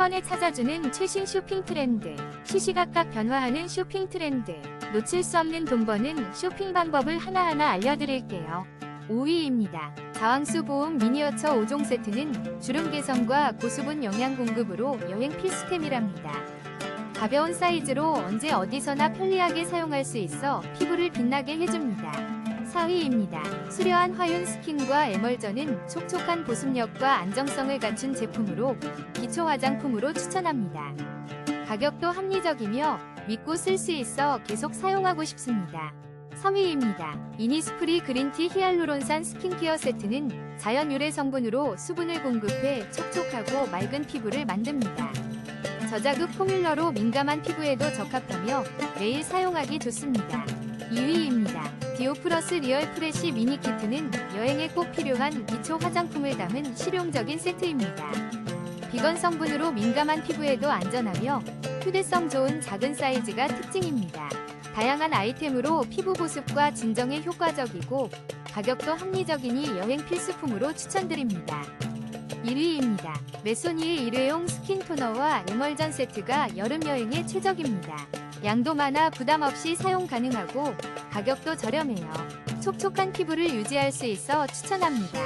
번에 찾아주는 최신 쇼핑 트렌드. 시시각각 변화하는 쇼핑 트렌드. 놓칠 수 없는 돈 버는 쇼핑 방법을 하나하나 알려드릴게요. 5위입니다. 자왕수 보험 미니어처 5종 세트는 주름 개선과 고수분 영양 공급으로 여행 필수템이랍니다. 가벼운 사이즈로 언제 어디서나 편리하게 사용할 수 있어 피부를 빛나게 해줍니다. 4위입니다. 수려한 화윤 스킨과 에멀전은 촉촉한 보습력과 안정성을 갖춘 제품으로 기초 화장품으로 추천합니다. 가격도 합리적이며 믿고 쓸 수 있어 계속 사용하고 싶습니다. 3위입니다. 이니스프리 그린티 히알루론산 스킨케어 세트는 자연 유래 성분으로 수분을 공급해 촉촉하고 맑은 피부를 만듭니다. 저자극 포뮬러로 민감한 피부에도 적합하며 매일 사용하기 좋습니다. 2위입니다. 디오플러스 리얼 프레시 미니 키트는 여행에 꼭 필요한 기초 화장품을 담은 실용적인 세트입니다. 비건 성분으로 민감한 피부에도 안전하며 휴대성 좋은 작은 사이즈가 특징입니다. 다양한 아이템으로 피부 보습과 진정에 효과적이고 가격도 합리적이니 여행 필수품으로 추천드립니다. 1위입니다. 메소니의 일회용 스킨 토너와 에멀전 세트가 여름 여행에 최적입니다. 양도 많아 부담 없이 사용 가능하고 가격도 저렴해요. 촉촉한 피부를 유지할 수 있어 추천합니다.